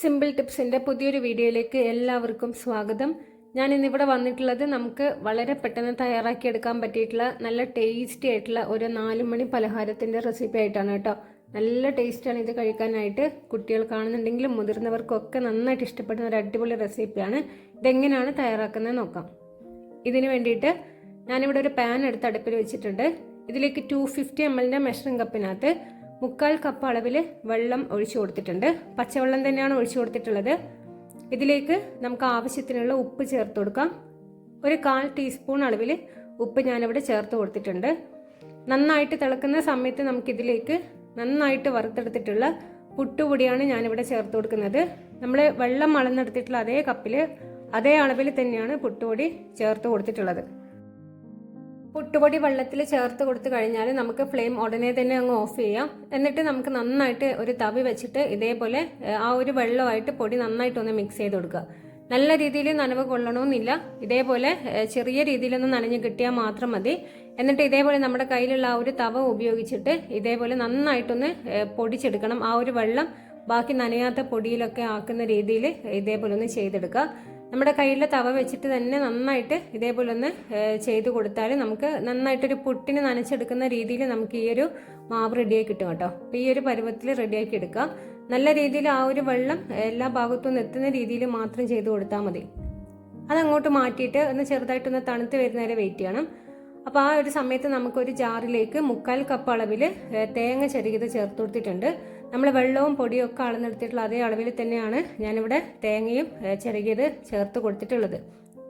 Simple ടിപ്സിന്റെ പുതിയൊരു വീഡിയോയിലേക്ക് എല്ലാവർക്കും സ്വാഗതം. ഞാൻ ഇന്നിവിടെ വന്നിട്ടുള്ളത് നമുക്ക് വളരെ പെട്ടെന്ന് തയ്യാറാക്കിയെടുക്കാൻ പറ്റിയിട്ടുള്ള നല്ല ടേസ്റ്റി ആയിട്ടുള്ള ഒരു നാല് മണി പലഹാരത്തിന്റെ റെസിപ്പി ആയിട്ടാണ് കേട്ടോ. നല്ല ടേസ്റ്റാണ് ഇത് കഴിക്കാനായിട്ട്. കുട്ടികൾ കാണുന്നുണ്ടെങ്കിലും മുതിർന്നവർക്കൊക്കെ നന്നായിട്ട് ഇഷ്ടപ്പെടുന്ന ഒരു അടിപൊളി റെസിപ്പിയാണ് ഇതെങ്ങനെയാണ് തയ്യാറാക്കുന്നത് നോക്കാം. ഇതിന് വേണ്ടിയിട്ട് ഞാനിവിടെ ഒരു പാൻ എടുത്ത് അടുപ്പിൽ വെച്ചിട്ടുണ്ട്. ഇതിലേക്ക് ടു ഫിഫ്റ്റി എം എല്ലിന്റെ മെഷറിംഗ് കപ്പിനകത്ത് മുക്കാൽ കപ്പ് അളവിൽ വെള്ളം ഒഴിച്ചു കൊടുത്തിട്ടുണ്ട്. പച്ചവെള്ളം തന്നെയാണ് ഒഴിച്ചു കൊടുത്തിട്ടുള്ളത്. ഇതിലേക്ക് നമുക്ക് ആവശ്യത്തിനുള്ള ഉപ്പ് ചേർത്ത് കൊടുക്കാം. ഒരു കാൽ ടീസ്പൂൺ അളവിൽ ഉപ്പ് ഞാനിവിടെ ചേർത്ത് കൊടുത്തിട്ടുണ്ട്. നന്നായിട്ട് തിളക്കുന്ന സമയത്ത് നമുക്കിതിലേക്ക് നന്നായിട്ട് വറുത്തെടുത്തിട്ടുള്ള പുട്ടുപൊടിയാണ് ഞാനിവിടെ ചേർത്ത് കൊടുക്കുന്നത്. നമ്മൾ വെള്ളം അളന്നെടുത്തിട്ടുള്ള അതേ കപ്പിൽ അതേ അളവിൽ തന്നെയാണ് പുട്ടുപൊടി ചേർത്ത് കൊടുത്തിട്ടുള്ളത്. പുട്ടുപൊടി വെള്ളത്തിൽ ചേർത്ത് കൊടുത്തു കഴിഞ്ഞാൽ നമുക്ക് ഫ്ലെയിം ഉടനെ തന്നെ അങ്ങ് ഓഫ് ചെയ്യാം. എന്നിട്ട് നമുക്ക് നന്നായിട്ട് ഒരു തവി വെച്ചിട്ട് ഇതേപോലെ ആ ഒരു വെള്ളമായിട്ട് പൊടി നന്നായിട്ട് ഒന്ന് മിക്സ് ചെയ്ത് കൊടുക്കുക. നല്ല രീതിയിൽ നനവ് കൊള്ളണമെന്നില്ല ഇതേപോലെ ചെറിയ രീതിയിലൊന്ന് നനഞ്ഞ് കിട്ടിയാൽ മാത്രം മതി. എന്നിട്ട് ഇതേപോലെ നമ്മുടെ കയ്യിലുള്ള ആ ഒരു തവ ഉപയോഗിച്ചിട്ട് ഇതേപോലെ നന്നായിട്ടൊന്ന് പൊടിച്ചെടുക്കണം. ആ ഒരു വെള്ളം ബാക്കി നനയാത്ത പൊടിയിലൊക്കെ ആക്കുന്ന രീതിയിൽ ഇതേപോലെ ഒന്ന് ചെയ്തെടുക്കുക. നമ്മുടെ കയ്യിലെ തവ വെച്ചിട്ട് തന്നെ നന്നായിട്ട് ഇതേപോലെ ഒന്ന് ചെയ്ത് കൊടുത്താൽ നമുക്ക് നന്നായിട്ടൊരു പുട്ടിന് നനച്ചെടുക്കുന്ന രീതിയിൽ നമുക്ക് ഈ ഒരു മാവ് റെഡിയാക്കി കിട്ടും കേട്ടോ. അപ്പോൾ ഈ ഒരു പരുവത്തിൽ റെഡിയാക്കി എടുക്കാം. നല്ല രീതിയിൽ ആ ഒരു വെള്ളം എല്ലാ ഭാഗത്തും നിന്ന് എത്തുന്ന രീതിയിൽ മാത്രം ചെയ്ത് കൊടുത്താൽ മതി. അതങ്ങോട്ട് മാറ്റിയിട്ട് ഒന്ന് ചെറുതായിട്ടൊന്ന് തണുത്ത് വരുന്നവരെ വെയിറ്റ് ചെയ്യണം. അപ്പോൾ ആ ഒരു സമയത്ത് നമുക്കൊരു ജാറിലേക്ക് മുക്കാൽ കപ്പ് അളവിൽ തേങ്ങ ചെറുകിയത് ചേർത്ത് കൊടുത്തിട്ടുണ്ട്. നമ്മൾ വെള്ളവും പൊടിയും ഒക്കെ അളന്നെടുത്തിട്ടുള്ള അതേ അളവിൽ തന്നെയാണ് ഞാനിവിടെ തേങ്ങയും ചെറുകിയത് ചേർത്ത് കൊടുത്തിട്ടുള്ളത്.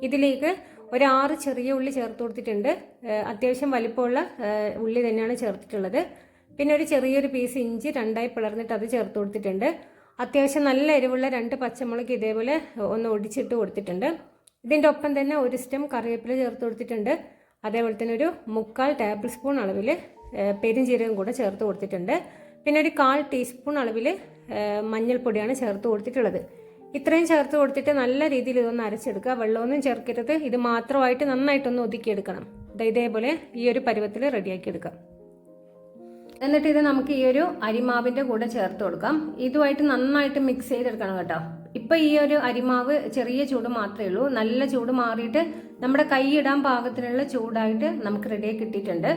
ഇതിലേക്ക് ഒരു ആറ് ചെറിയ ഉള്ളി ചേർത്ത് കൊടുത്തിട്ടുണ്ട്. അത്യാവശ്യം വലിപ്പമുള്ള ഉള്ളി തന്നെയാണ് ചേർത്തിട്ടുള്ളത്. പിന്നെ ഒരു ചെറിയൊരു പീസ് ഇഞ്ചി രണ്ടായി പിളർന്നിട്ട് അത് ചേർത്ത് കൊടുത്തിട്ടുണ്ട്. അത്യാവശ്യം നല്ല എരിവുള്ള രണ്ട് പച്ചമുളക് ഇതേപോലെ ഒന്ന് ഒടിച്ചിട്ട് കൊടുത്തിട്ടുണ്ട്. ഇതിന്റെ ഒപ്പം തന്നെ ഒരു സ്റ്റം കറിവേപ്പില ചേർത്ത് കൊടുത്തിട്ടുണ്ട്. അതേപോലെ തന്നെ ഒരു മുക്കാൽ ടേബിൾ സ്പൂൺ അളവിൽ പെരിഞ്ചീരകം കൂടെ ചേർത്ത് കൊടുത്തിട്ടുണ്ട്. പിന്നെ ഒരു കാൽ ടീസ്പൂൺ അളവിൽ മഞ്ഞൾപ്പൊടിയാണ് ചേർത്ത് കൊടുത്തിട്ടുള്ളത്. ഇത്രയും ചേർത്ത് കൊടുത്തിട്ട് നല്ല രീതിയിൽ ഇതൊന്ന് അരച്ചെടുക്കുക. വെള്ളമൊന്നും ചേർക്കരുത്. ഇത് മാത്രമായിട്ട് നന്നായിട്ടൊന്ന് ഒതുക്കിയെടുക്കണം. ഇതേപോലെ ഈ ഒരു പരുവത്തിൽ റെഡിയാക്കി എടുക്കാം എന്നിട്ട് ഇത് നമുക്ക് ഈ ഒരു അരിമാവിന്റെ കൂടെ ചേർത്ത് കൊടുക്കാം. ഇതുമായിട്ട് നന്നായിട്ട് മിക്സ് ചെയ്തെടുക്കണം കേട്ടോ. ഇപ്പൊ ഈ ഒരു അരിമാവ് ചെറിയ ചൂട് മാത്രമേ ഉള്ളൂ. നല്ല ചൂട് മാറിയിട്ട് നമ്മുടെ കൈ ഇടാൻ പാകത്തിനുള്ള ചൂടായിട്ട് നമുക്ക് റെഡിയായി കിട്ടിയിട്ടുണ്ട്.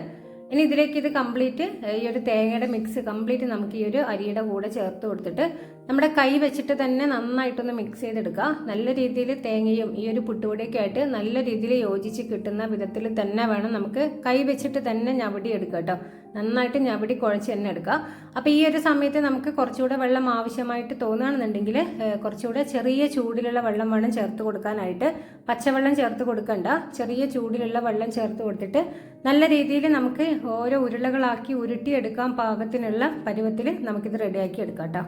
ഇനി ഇതിലേക്ക് ഇത് കംപ്ലീറ്റ് ഈ ഒരു തേങ്ങയുടെ മിക്സ് കംപ്ലീറ്റ് നമുക്ക് ഈ ഒരു അരിയുടെ കൂടെ ചേർത്ത് കൊടുത്തിട്ട് നമ്മുടെ കൈ വെച്ചിട്ട് തന്നെ നന്നായിട്ടൊന്ന് മിക്സ് ചെയ്തെടുക്കുക. നല്ല രീതിയിൽ തേങ്ങയും ഈ ഒരു പുട്ടുപൊടിയൊക്കെ ആയിട്ട് നല്ല രീതിയിൽ യോജിച്ച് കിട്ടുന്ന വിധത്തിൽ തന്നെ വേണം നമുക്ക് കൈ വെച്ചിട്ട് തന്നെ ഞവടി എടുക്കുക കേട്ടോ. നന്നായിട്ട് ഞവടി കുഴച്ച് തന്നെ എടുക്കുക. അപ്പോൾ ഈ ഒരു സമയത്ത് നമുക്ക് കുറച്ചുകൂടെ വെള്ളം ആവശ്യമായിട്ട് തോന്നുകയാണെന്നുണ്ടെങ്കിൽ കുറച്ചുകൂടെ ചെറിയ ചൂടിലുള്ള വെള്ളം വേണം ചേർത്ത് കൊടുക്കാനായിട്ട്. പച്ചവെള്ളം ചേർത്ത് കൊടുക്കണ്ട. ചെറിയ ചൂടിലുള്ള വെള്ളം ചേർത്ത് കൊടുത്തിട്ട് നല്ല രീതിയിൽ നമുക്ക് ഓരോ ഉരുളകളാക്കി ഉരുട്ടിയെടുക്കാൻ പാകത്തിനുള്ള പരുവത്തിൽ നമുക്കിത് റെഡിയാക്കി എടുക്കാം കേട്ടോ.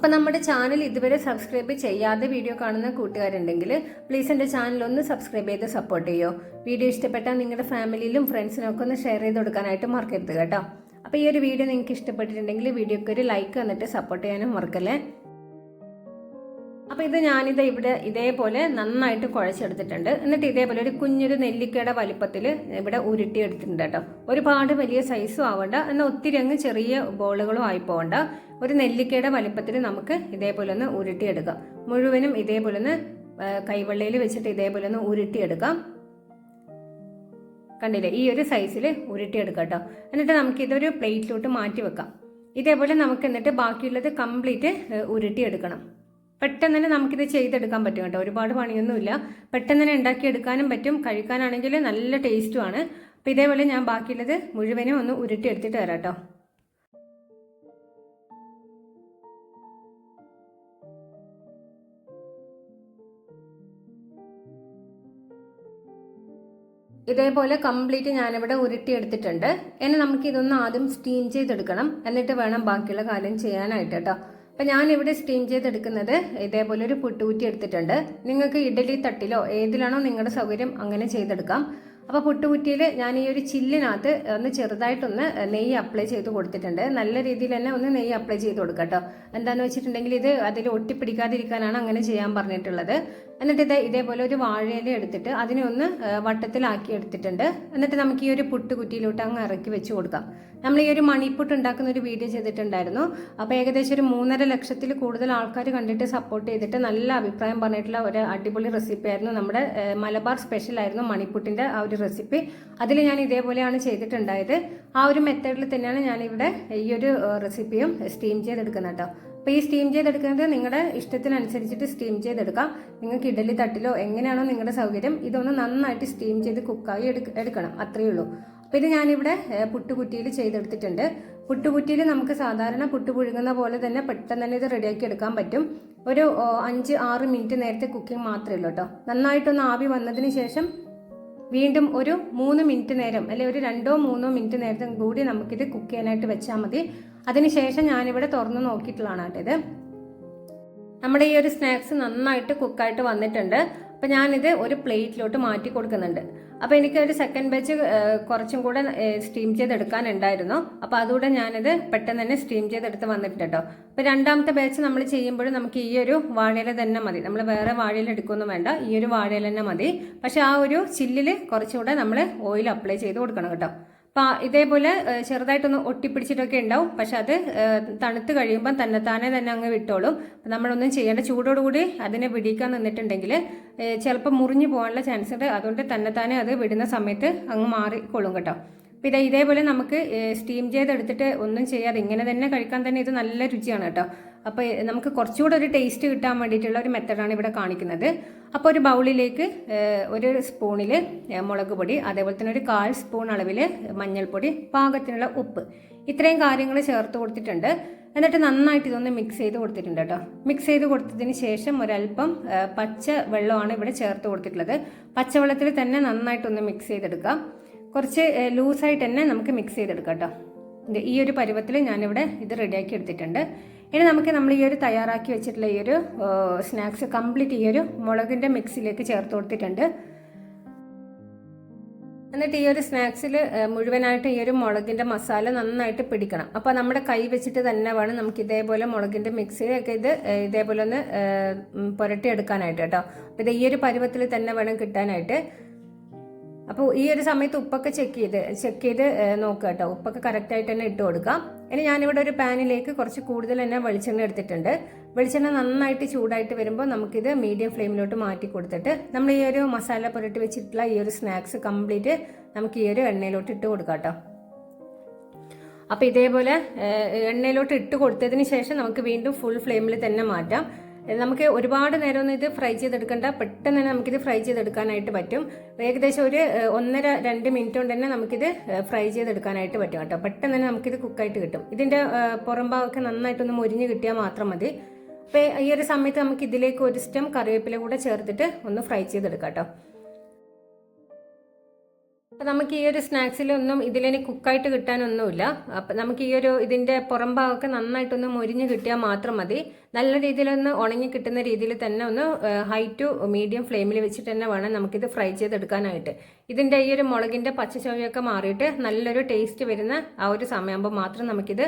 അപ്പൊ നമ്മുടെ ചാനൽ ഇതുവരെ സബ്സ്ക്രൈബ് ചെയ്യാതെ വീഡിയോ കാണുന്ന കൂട്ടുകാരുണ്ടെങ്കിൽ പ്ലീസ് എന്റെ ചാനൽ ഒന്ന് സബ്സ്ക്രൈബ് ചെയ്ത് സപ്പോർട്ട് ചെയ്യോ. വീഡിയോ ഇഷ്ടപ്പെട്ടാൽ നിങ്ങളുടെ ഫാമിലിയിലും ഫ്രണ്ട്സിനും ഒക്കെ ഒന്ന് ഷെയർ ചെയ്ത് കൊടുക്കാനായിട്ട് മറക്കരുത് കേട്ടോ. അപ്പോൾ ഈ ഒരു വീഡിയോ നിങ്ങൾക്ക് ഇഷ്ടപ്പെട്ടിട്ടുണ്ടെങ്കിൽ വീഡിയോക്ക് ഒരു ലൈക്ക് വന്നിട്ട് സപ്പോർട്ട് ചെയ്യാനും മറക്കല്ലേ? അപ്പോൾ ഇത് ഞാനിത് ഇവിടെ ഇതേപോലെ നന്നായിട്ട് കുഴച്ചെടുത്തിട്ടുണ്ട്. എന്നിട്ട് ഇതേപോലെ ഒരു കുഞ്ഞൊരു നെല്ലിക്കയുടെ വലിപ്പത്തിൽ ഇവിടെ ഉരുട്ടിയെടുത്തിട്ടുണ്ട് കേട്ടോ. ഒരുപാട് വലിയ സൈസും ആവണ്ട. എന്നാൽ ഒത്തിരി അങ്ങ് ചെറിയ ബോളുകളും ആയി പോകണ്ട ഒരു നെല്ലിക്കയുടെ വലിപ്പത്തിൽ നമുക്ക് ഇതേപോലെ ഒന്ന് ഉരുട്ടിയെടുക്കാം. മുഴുവനും ഇതേപോലെ ഒന്ന് കൈവെള്ളയിൽ വെച്ചിട്ട് ഇതേപോലെ ഒന്ന് ഉരുട്ടിയെടുക്കാം. കണ്ടില്ലേ? ഈ ഒരു സൈസിൽ ഉരുട്ടിയെടുക്കാം കേട്ടോ. എന്നിട്ട് നമുക്ക് ഇതൊരു പ്ലേറ്റിലോട്ട് മാറ്റി വെക്കാം. ഇതേപോലെ നമുക്ക് എന്നിട്ട് ബാക്കിയുള്ളത് കംപ്ലീറ്റ് ഉരുട്ടിയെടുക്കണം. പെട്ടെന്ന് തന്നെ നമുക്കിത് ചെയ്തെടുക്കാൻ പറ്റും കേട്ടോ. ഒരുപാട് പണിയൊന്നുമില്ല. പെട്ടെന്ന് തന്നെ ഉണ്ടാക്കിയെടുക്കാനും പറ്റും. കഴിക്കാനാണെങ്കിൽ നല്ല ടേസ്റ്റുമാണ് അപ്പോൾ ഇതേപോലെ ഞാൻ ബാക്കിയുള്ളത് മുഴുവനും ഒന്ന് ഉരുട്ടി എടുത്തിട്ട് തരാം കേട്ടോ. ഇതേപോലെ കംപ്ലീറ്റ് ഞാനിവിടെ ഉരുട്ടിയെടുത്തിട്ടുണ്ട്. ഇനി നമുക്ക് ഇതൊന്ന് ആദ്യം സ്റ്റീം ചെയ്തെടുക്കണം. എന്നിട്ട് വേണം ബാക്കിയുള്ള കാര്യം ചെയ്യാനായിട്ട് കേട്ടോ. അപ്പം ഞാനിവിടെ സ്റ്റീം ചെയ്തെടുക്കുന്നത് ഇതേപോലെ ഒരു പുട്ടുകുറ്റി എടുത്തിട്ടുണ്ട്. നിങ്ങൾക്ക് ഇഡലി തട്ടിലോ ഏതിലാണോ നിങ്ങളുടെ സൗകര്യം അങ്ങനെ ചെയ്തെടുക്കാം. അപ്പോൾ പുട്ടുകുറ്റിയിൽ ഞാൻ ഈ ഒരു ചില്ലിനകത്ത് ഒന്ന് ചെറുതായിട്ടൊന്ന് നെയ്യ് അപ്ലൈ ചെയ്ത് കൊടുത്തിട്ടുണ്ട്. നല്ല രീതിയിൽ തന്നെ ഒന്ന് നെയ്യ് അപ്ലൈ ചെയ്ത് കൊടുക്കാം കേട്ടോ. എന്താണെന്ന് വെച്ചിട്ടുണ്ടെങ്കിൽ ഇത് അതിൽ ഒട്ടിപ്പിടിക്കാതിരിക്കാനാണ് അങ്ങനെ ചെയ്യാൻ പറഞ്ഞിട്ടുള്ളത്. എന്നിട്ട് ഇത് ഇതേപോലെ ഒരു വാഴയില എടുത്തിട്ട് അതിനെ ഒന്ന് വട്ടത്തിലാക്കി എടുത്തിട്ടുണ്ട്. എന്നിട്ട് നമുക്ക് ഈ ഒരു പുട്ട് കുറ്റിയിലോട്ട് അങ്ങ് ഇറക്കി വെച്ച് കൊടുക്കാം. നമ്മൾ ഈ ഒരു മണിപ്പുട്ട് ഉണ്ടാക്കുന്ന ഒരു വീഡിയോ ചെയ്തിട്ടുണ്ടായിരുന്നു. അപ്പോൾ ഏകദേശം ഒരു മൂന്നര ലക്ഷത്തിൽ കൂടുതൽ ആൾക്കാർ കണ്ടിട്ട് സപ്പോർട്ട് ചെയ്തിട്ട് നല്ല അഭിപ്രായം പറഞ്ഞിട്ടുള്ള ഒരു അടിപൊളി റെസിപ്പി ആയിരുന്നു നമ്മുടെ മലബാർ സ്പെഷ്യൽ ആയിരുന്നു മണിപ്പുട്ടിന്റെ ആ ഒരു റെസിപ്പി അതിൽ ഞാൻ ഇതേപോലെയാണ് ചെയ്തിട്ടുണ്ടായത്. ആ ഒരു മെത്തേഡിൽ തന്നെയാണ് ഞാനിവിടെ ഈ ഒരു റെസിപ്പിയും സ്റ്റീം ചെയ്തെടുക്കുന്നത് കേട്ടോ. അപ്പോൾ ഈ സ്റ്റീം ചെയ്തെടുക്കുന്നത് നിങ്ങളുടെ ഇഷ്ടത്തിനനുസരിച്ചിട്ട് സ്റ്റീം ചെയ്തെടുക്കാം. നിങ്ങൾക്ക് ഇഡലി തട്ടിലോ എങ്ങനെയാണോ നിങ്ങളുടെ സൗകര്യം ഇതൊന്ന് നന്നായിട്ട് സ്റ്റീം ചെയ്ത് കുക്കായി എടുക്ക എടുക്കണം. അത്രയേ ഉള്ളൂ. അപ്പോൾ ഇത് ഞാനിവിടെ പുട്ടുകുറ്റിയിൽ ചെയ്തെടുത്തിട്ടുണ്ട്. പുട്ടുകുറ്റിയിൽ നമുക്ക് സാധാരണ പുട്ട് പുഴുങ്ങുന്ന പോലെ തന്നെ പെട്ടെന്ന് തന്നെ ഇത് റെഡിയാക്കി എടുക്കാൻ പറ്റും. ഒരു അഞ്ച് ആറ് മിനിറ്റ് നേരത്തെ കുക്കിംഗ് മാത്രമേ ഉള്ളൂ കേട്ടോ. നന്നായിട്ടൊന്ന് ആവി വന്നതിന് ശേഷം വീണ്ടും ഒരു മൂന്ന് മിനിറ്റ് നേരം അല്ലെ ഒരു രണ്ടോ മൂന്നോ മിനിറ്റ് നേരത്തെ കൂടി നമുക്കിത് കുക്ക് ചെയ്യാനായിട്ട് വെച്ചാൽ മതി. അതിനുശേഷം ഞാനിവിടെ തുറന്ന് നോക്കിയിട്ടുള്ളതാണ് കേട്ടോ ഇത്. നമ്മുടെ ഈ ഒരു സ്നാക്സ് നന്നായിട്ട് കുക്കായിട്ട് വന്നിട്ടുണ്ട്. അപ്പം ഞാനിത് ഒരു പ്ലേറ്റിലോട്ട് മാറ്റി കൊടുക്കുന്നുണ്ട്. അപ്പോൾ എനിക്ക് ഒരു സെക്കൻഡ് ബാച്ച് കുറച്ചും കൂടെ സ്റ്റീം ചെയ്തെടുക്കാനുണ്ടായിരുന്നു. അപ്പോൾ അതുകൂടെ ഞാനിത് പെട്ടെന്ന് തന്നെ സ്റ്റീം ചെയ്തെടുത്ത് വന്നിട്ടുണ്ട് കേട്ടോ. അപ്പോൾ രണ്ടാമത്തെ ബാച്ച് നമ്മൾ ചെയ്യുമ്പോഴും നമുക്ക് ഈ ഒരു വാഴയില തന്നെ മതി. നമ്മൾ വേറെ വാഴയില എടുക്കൊന്നും വേണ്ട. ഈ ഒരു വാഴയില തന്നെ മതി. പക്ഷേ ആ ഒരു ചില്ലിൽ കുറച്ചുകൂടെ നമ്മൾ ഓയിൽ അപ്ലൈ ചെയ്ത് കൊടുക്കണം കേട്ടോ. അപ്പം ഇതേപോലെ ചെറുതായിട്ടൊന്ന് ഒട്ടിപ്പിടിച്ചിട്ടൊക്കെ ഉണ്ടാവും. പക്ഷെ അത് തണുത്ത് കഴിയുമ്പം തന്നെത്താനെ തന്നെ അങ്ങ് വിട്ടോളും. നമ്മളൊന്നും ചെയ്യേണ്ട ചൂടോടുകൂടി അതിനെ പിടിക്കാൻ നിന്നിട്ടുണ്ടെങ്കിൽ ചിലപ്പോൾ മുറിഞ്ഞു പോകാനുള്ള ചാൻസ് ഉണ്ട്. അതുകൊണ്ട് തന്നെത്താനെ അത് വിടുന്ന സമയത്ത് അങ്ങ് മാറിക്കൊള്ളും കേട്ടോ. അപ്പം ഇതേ ഇതേപോലെ നമുക്ക് സ്റ്റീം ചെയ്തെടുത്തിട്ട് ഒന്നും ചെയ്യാതെ ഇങ്ങനെ തന്നെ കഴിക്കാൻ തന്നെ ഇത് നല്ല രുചിയാണ് കേട്ടോ. അപ്പോൾ നമുക്ക് കുറച്ചുകൂടെ ഒരു ടേസ്റ്റ് കിട്ടാൻ വേണ്ടിയിട്ടുള്ള ഒരു മെത്തഡാണ് ഇവിടെ കാണിക്കുന്നത്. അപ്പോൾ ഒരു ബൗളിലേക്ക് ഒരു സ്പൂണിൽ മുളക് പൊടി അതേപോലെ തന്നെ ഒരു കാൽ സ്പൂൺ അളവിൽ മഞ്ഞൾപ്പൊടി പാകത്തിനുള്ള ഉപ്പ്. ഇത്രയും കാര്യങ്ങൾ ചേർത്ത് കൊടുത്തിട്ടുണ്ട്. എന്നിട്ട് നന്നായിട്ട് ഇതൊന്ന് മിക്സ് ചെയ്ത് കൊടുത്തിട്ടുണ്ട് കേട്ടോ. മിക്സ് ചെയ്ത് കൊടുത്തതിന് ശേഷം ഒരല്പം പച്ച വെള്ളമാണ് ഇവിടെ ചേർത്ത് കൊടുത്തിട്ടുള്ളത്. പച്ചവെള്ളത്തിൽ തന്നെ നന്നായിട്ടൊന്ന് മിക്സ് ചെയ്തെടുക്കാം. കുറച്ച് ലൂസായിട്ട് തന്നെ നമുക്ക് മിക്സ് ചെയ്തെടുക്കാം കേട്ടോ. ഈ ഒരു പരുവത്തിൽ ഞാനിവിടെ ഇത് റെഡിയാക്കി എടുത്തിട്ടുണ്ട്. ഇനി നമുക്ക് നമ്മൾ ഈ ഒരു തയ്യാറാക്കി വെച്ചിട്ടുള്ള ഈ ഒരു സ്നാക്സ് കംപ്ലീറ്റ് ഈ ഒരു മുളകിന്റെ മിക്സിലേക്ക് ചേർത്ത് കൊടുത്തിട്ടുണ്ട്. എന്നിട്ട് ഈ ഒരു സ്നാക്സിൽ മുഴുവനായിട്ട് ഈ ഒരു മുളകിന്റെ മസാല നന്നായിട്ട് പിടിക്കണം. അപ്പോൾ നമ്മുടെ കൈ വെച്ചിട്ട് തന്നെ വേണം നമുക്ക് ഇതേപോലെ മുളകിന്റെ മിക്സിയൊക്കെ ഇത് ഇതേപോലെ ഒന്ന് പുരട്ടിയെടുക്കാനായിട്ട് കേട്ടോ. അപ്പോൾ ഇത് ഈ ഒരു പരുവത്തിൽ തന്നെ വേണം കിട്ടാനായിട്ട്. അപ്പോൾ ഈ ഒരു സമയത്ത് ഉപ്പൊക്കെ ചെക്ക് ചെയ്ത് ചെക്ക് ചെയ്ത് നോക്കുക കേട്ടോ. ഉപ്പൊക്കെ കറക്റ്റായിട്ട് തന്നെ ഇട്ട് കൊടുക്കാം. ഇനി ഞാനിവിടെ ഒരു പാനിലേക്ക് കുറച്ച് കൂടുതൽ തന്നെ വെളിച്ചെണ്ണ എടുത്തിട്ടുണ്ട്. വെളിച്ചെണ്ണ നന്നായിട്ട് ചൂടായിട്ട് വരുമ്പോൾ നമുക്കിത് മീഡിയം ഫ്ലെയിമിലോട്ട് മാറ്റി കൊടുത്തിട്ട് നമ്മൾ ഈ ഒരു മസാല പുരട്ടി വെച്ചിട്ടുള്ള ഈ ഒരു സ്നാക്സ് കംപ്ലീറ്റ് നമുക്ക് ഈ ഒരു എണ്ണയിലോട്ട് ഇട്ട് കൊടുക്കാം കേട്ടോ. അപ്പോൾ ഇതേപോലെ എണ്ണയിലോട്ട് ഇട്ട് കൊടുത്തതിന് ശേഷം നമുക്ക് വീണ്ടും ഫുൾ ഫ്ലെയിമിൽ തന്നെ മാറ്റാം. നമുക്ക് ഒരുപാട് നേരമൊന്നും ഇത് ഫ്രൈ ചെയ്തെടുക്കണ്ട. പെട്ടെന്ന് തന്നെ നമുക്കിത് ഫ്രൈ ചെയ്തെടുക്കാനായിട്ട് പറ്റും. ഏകദേശം ഒരു ഒന്നര രണ്ട് മിനിറ്റ് കൊണ്ട് തന്നെ നമുക്കിത് ഫ്രൈ ചെയ്തെടുക്കാനായിട്ട് പറ്റും കേട്ടോ. പെട്ടെന്ന് തന്നെ നമുക്കിത് കുക്കായിട്ട് കിട്ടും. ഇതിന്റെ പുറംഭാഗമൊക്കെ പുറം ഭാഗമൊക്കെ നന്നായിട്ടൊന്ന് മുരിഞ്ഞ് കിട്ടിയാൽ മാത്രം മതി. അപ്പോൾ ഈ ഒരു സമയത്ത് നമുക്ക് ഇതിലേക്ക് ഒരു സ്റ്റം കറിവേപ്പില കൂടെ ചേർത്തിട്ട് ഒന്ന് ഫ്രൈ ചെയ്തെടുക്കാം കേട്ടോ. അപ്പം നമുക്ക് ഈ ഒരു സ്നാക്സിലൊന്നും ഇതിലിനി കുക്കായിട്ട് കിട്ടാനൊന്നുമില്ല. അപ്പം നമുക്ക് ഈ ഒരു ഇതിന്റെ പുറം ഭാഗമൊക്കെ നന്നായിട്ടൊന്ന് മുരിഞ്ഞ് കിട്ടിയാൽ മാത്രം മതി. നല്ല രീതിയിലൊന്ന് ഉണങ്ങി കിട്ടുന്ന രീതിയിൽ തന്നെ ഒന്ന് ഹൈ ടു മീഡിയം ഫ്ലെയിമിൽ വെച്ചിട്ട് തന്നെ വേണം നമുക്കിത് ഫ്രൈ ചെയ്തെടുക്കാനായിട്ട്. ഇതിന്റെ ഈ ഒരു മുളകിന്റെ പച്ചച്ചവയൊക്കെ മാറിയിട്ട് നല്ലൊരു ടേസ്റ്റ് വരുന്ന ആ ഒരു സമയമാകുമ്പോൾ മാത്രം നമുക്കിത്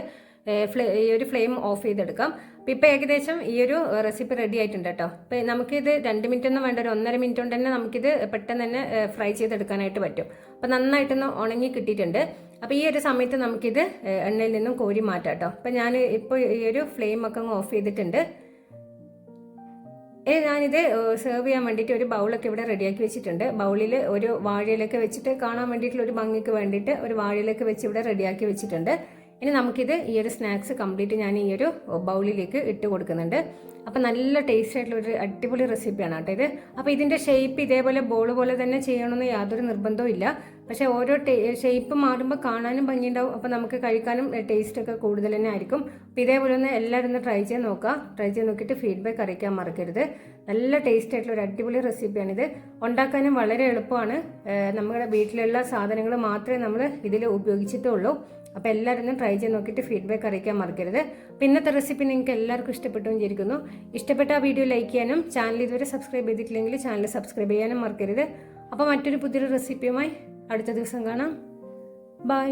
ഫ്ലേ ഈ ഒരു ഫ്ലെയിം ഓഫ് ചെയ്തെടുക്കാം. അപ്പോൾ ഇപ്പോൾ ഏകദേശം ഈ ഒരു റെസിപ്പി റെഡി ആയിട്ടുണ്ട് കേട്ടോ. അപ്പോൾ നമുക്കിത് രണ്ട് മിനിറ്റ് ഒന്നും വേണ്ട ഒരു ഒന്നര മിനിറ്റ് കൊണ്ട് തന്നെ നമുക്കിത് പെട്ടെന്ന് തന്നെ ഫ്രൈ ചെയ്തെടുക്കാനായിട്ട് പറ്റും. അപ്പോൾ നന്നായിട്ടൊന്ന് ഉണങ്ങി കിട്ടിയിട്ടുണ്ട്. അപ്പോൾ ഈ ഒരു സമയത്ത് നമുക്കിത് എണ്ണയിൽ നിന്നും കോരി മാറ്റാം കേട്ടോ അപ്പോൾ ഞാൻ ഇപ്പോൾ ഈ ഒരു ഫ്ലെയിം ഒക്കെ ഓഫ് ചെയ്തിട്ടുണ്ട്. ഞാനിത് സെർവ് ചെയ്യാൻ വേണ്ടിയിട്ട് ഒരു ബൗളൊക്കെ ഇവിടെ റെഡിയാക്കി വെച്ചിട്ടുണ്ട്. ബൗളിൽ ഒരു വാഴയിലൊക്കെ വെച്ചിട്ട് കാണാൻ വേണ്ടിയിട്ടുള്ള ഒരു ഭംഗിക്ക് വേണ്ടിയിട്ട് ഒരു വാഴയിലൊക്കെ വെച്ച് ഇവിടെ റെഡിയാക്കി വെച്ചിട്ടുണ്ട്. ഇനി നമുക്കിത് ഈ ഒരു സ്നാക്സ് കംപ്ലീറ്റ് ഞാൻ ഈ ഒരു ബൗളിലേക്ക് ഇട്ട് കൊടുക്കുന്നുണ്ട്. അപ്പോൾ നല്ല ടേസ്റ്റ് ആയിട്ടുള്ള ഒരു അടിപൊളി റെസിപ്പിയാണ് കേട്ടോ ഇത്. അപ്പോൾ ഇതിന്റെ ഷേപ്പ് ഇതേപോലെ ബോൾ പോലെ തന്നെ ചെയ്യണമെന്ന് യാതൊരു നിർബന്ധവും ഇല്ല പക്ഷേ ഓരോ ഷേപ്പ് മാറുമ്പോൾ കാണാനും ഭംഗിയുണ്ടാവും. അപ്പോൾ നമുക്ക് കഴിക്കാനും ടേസ്റ്റ് ഒക്കെ കൂടുതൽ തന്നെ ആയിരിക്കും. അപ്പോൾ ഇതേപോലെ ഒന്ന് എല്ലാവരും ഒന്ന് ട്രൈ ചെയ്ത് നോക്കുക. ട്രൈ ചെയ്ത് നോക്കിയിട്ട് ഫീഡ്ബാക്ക് അറിയിക്കാൻ മറക്കരുത്. നല്ല ടേസ്റ്റ് ആയിട്ടുള്ള ഒരു അടിപൊളി റെസിപ്പിയാണിത് ഉണ്ടാക്കാനും വളരെ എളുപ്പമാണ്. നമ്മുടെ വീട്ടിലുള്ള സാധനങ്ങൾ മാത്രമേ നമ്മൾ ഇതിൽ ഉപയോഗിച്ചിട്ടുള്ളൂ. അപ്പോൾ എല്ലാവരും ഒന്ന് ട്രൈ ചെയ്ത് നോക്കിയിട്ട് ഫീഡ്ബാക്ക് അറിയിക്കാൻ മറക്കരുത്. അപ്പോൾ ഇന്നത്തെ റെസിപ്പി നിങ്ങൾക്ക് എല്ലാവർക്കും ഇഷ്ടപ്പെട്ടു വിചാരിക്കുന്നു. ഇഷ്ടപ്പെട്ട ആ വീഡിയോ ലൈക്ക് ചെയ്യാനും ചാനൽ ഇതുവരെ സബ്സ്ക്രൈബ് ചെയ്തിട്ടില്ലെങ്കിൽ ചാനൽ സബ്സ്ക്രൈബ് ചെയ്യാനും മറക്കരുത്. അപ്പോൾ മറ്റൊരു പുതിയൊരു റെസിപ്പിയുമായി അടുത്ത ദിവസം കാണാം ബൈ